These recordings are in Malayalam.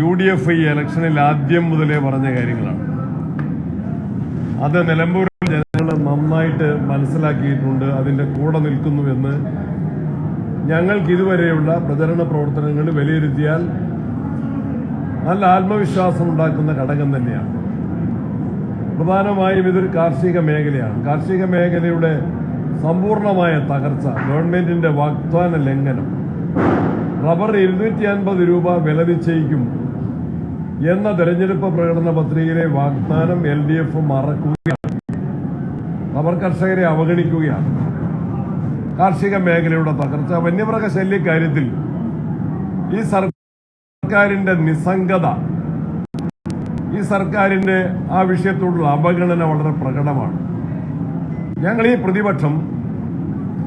യു ഡി എഫ് ഈ ഇലക്ഷനിൽ ആദ്യം മുതലേ പറഞ്ഞ കാര്യങ്ങളാണ്. അത് നിലമ്പൂർ ജനങ്ങൾ നന്നായിട്ട് മനസ്സിലാക്കിയിട്ടുണ്ട് അതിന്റെ കൂടെ നിൽക്കുന്നുവെന്ന് ഞങ്ങൾക്ക് ഇതുവരെയുള്ള പ്രചരണ പ്രവർത്തനങ്ങൾ വിലയിരുത്തിയാൽ നല്ല ആത്മവിശ്വാസം ഉണ്ടാക്കുന്ന ഘടകം തന്നെയാണ്. പ്രധാനമായും ഇതൊരു കാർഷിക മേഖലയാണ്. കാർഷിക മേഖലയുടെ സമ്പൂർണമായ തകർച്ച ഗവൺമെന്റിന്റെ വാഗ്ദാന ലംഘനം. റബ്ബർ ഇരുന്നൂറ്റി അൻപത് രൂപ വില നിശ്ചയിക്കും. എന്ന തെരഞ്ഞെടുപ്പ് പ്രകടന പത്രികയിലെ വാഗ്ദാനം എൽ ഡി എഫ് മറക്കുകയാണ്. അവർ കർഷകരെ അവഗണിക്കുകയാണ്. കാർഷിക മേഖലയുടെ തകർച്ച വന്യമൃഗ ശല്യക്കാര്യത്തിൽ ഈ സർക്കാരിന്റെ നിസ്സംഗത ഈ സർക്കാരിന്റെ ആ വിഷയത്തോടുള്ള അവഗണന വളരെ പ്രകടമാണ്. ഞങ്ങൾ ഈ പ്രതിപക്ഷം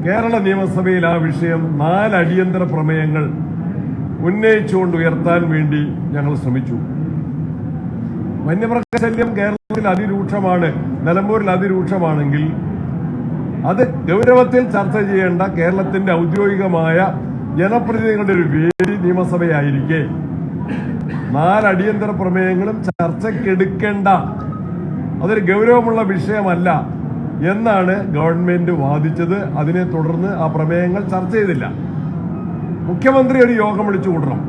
കേരള നിയമസഭയിൽ ആ വിഷയം നാല് അടിയന്തര പ്രമേയങ്ങൾ ഉന്നയിച്ചുകൊണ്ട് ഉയർത്താൻ വേണ്ടി ഞങ്ങൾ ശ്രമിച്ചു. വന്യമൃഗശല്യം കേരളത്തിൽ അതിരൂക്ഷമാണ്. നിലമ്പൂരിൽ അതിരൂക്ഷമാണെങ്കിൽ അത് ഗൗരവത്തിൽ ചർച്ച ചെയ്യേണ്ട കേരളത്തിന്റെ ഔദ്യോഗികമായ ജനപ്രതിനിധികളുടെ ഒരു വേദി നിയമസഭയായിരിക്കെ. നാലടിയന്തര പ്രമേയങ്ങളും ചർച്ചയ്ക്കെടുക്കേണ്ട അതൊരു ഗൗരവമുള്ള വിഷയമല്ല എന്നാണ് ഗവൺമെന്റ് വാദിച്ചത്. അതിനെ തുടർന്ന് ആ പ്രമേയങ്ങൾ ചർച്ച ചെയ്തില്ല. മുഖ്യമന്ത്രി ഒരു യോഗം വിളിച്ചു കൂട്ടണം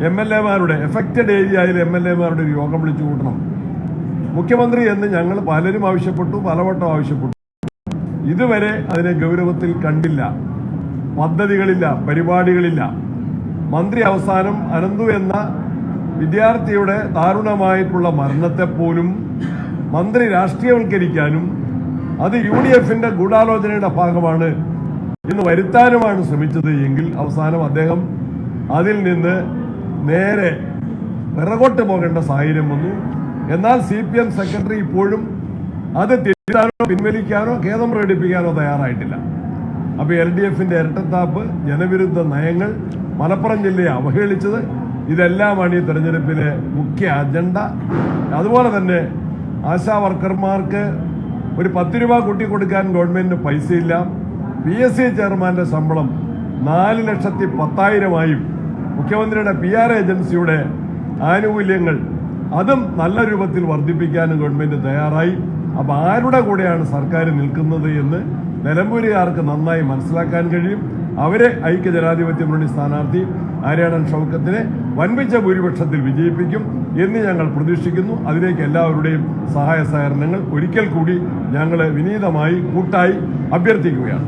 എം എൽ എമാരുടെ എഫക്റ്റഡ് ഏരിയയിൽ എം എൽ എമാരുടെ ഒരു യോഗം വിളിച്ചു കൂട്ടണം. മുഖ്യമന്ത്രി എന്ന് ഞങ്ങൾ പലരും ആവശ്യപ്പെട്ടു പലവട്ടം ആവശ്യപ്പെട്ടു. ഇതുവരെ അതിനെ ഗൗരവത്തിൽ കണ്ടില്ല. പദ്ധതികളില്ല പരിപാടികളില്ല. മന്ത്രി അവസാനം അനന്തു എന്ന വിദ്യാർത്ഥിയുടെ ദാരുണമായിട്ടുള്ള മരണത്തെ പോലും മന്ത്രി രാഷ്ട്രീയവൽക്കരിക്കാനും അത് യു ഡി എഫിന്റെ ഗൂഢാലോചനയുടെ ഭാഗമാണ് എന്ന് വരുത്താനുമാണ് ശ്രമിച്ചത് എങ്കിൽ അവസാനം അദ്ദേഹം അതിൽ നിന്ന് നേരെ പിറകോട്ട് പോകേണ്ട സാഹചര്യം വന്നു. എന്നാൽ സി പി എം സെക്രട്ടറി ഇപ്പോഴും അത് തിരുത്താനോ പിൻവലിക്കാനോ ഖേദം പ്രകടിപ്പിക്കാനോ തയ്യാറായിട്ടില്ല. അപ്പോൾ എൽ ഡി എഫിന്റെ ഇരട്ടത്താപ്പ് ജനവിരുദ്ധ നയങ്ങൾ മലപ്പുറം ജില്ലയെ അവഹേളിച്ചത് ഇതെല്ലാമാണ് ഈ തെരഞ്ഞെടുപ്പിലെ മുഖ്യ അജണ്ട. അതുപോലെ തന്നെ ആശാ വർക്കർമാർക്ക് ഒരു പത്ത് രൂപ കൂട്ടി കൊടുക്കാൻ ഗവൺമെന്റിന് പൈസയില്ല. പി എസ് സി ചെയർമാന്റെ ശമ്പളം നാല് ലക്ഷത്തി പത്തായിരമായും മുഖ്യമന്ത്രിയുടെ പി ആർ ഏജൻസിയുടെ ആനുകൂല്യങ്ങൾ അതും നല്ല രൂപത്തിൽ വർദ്ധിപ്പിക്കാനും ഗവൺമെന്റ് തയ്യാറായി. അപ്പൊ ആരുടെ കൂടെയാണ് സർക്കാർ നിൽക്കുന്നത് എന്ന് നിലമ്പൂരുകാർക്ക് നന്നായി മനസ്സിലാക്കാൻ കഴിയും. അവരെ ഐക്യ ജനാധിപത്യ മുന്നണി സ്ഥാനാർത്ഥി ആര്യാടൻ ഷൗക്കത്തിനെ വൻപിച്ച ഭൂരിപക്ഷത്തിൽ വിജയിപ്പിക്കും എന്ന് ഞങ്ങൾ പ്രതീക്ഷിക്കുന്നു. അതിലേക്ക് എല്ലാവരുടെയും സഹായ സഹകരണങ്ങൾ ഒരിക്കൽ കൂടി ഞങ്ങൾ വിനീതമായി കൂട്ടായി അഭ്യർത്ഥിക്കുകയാണ്.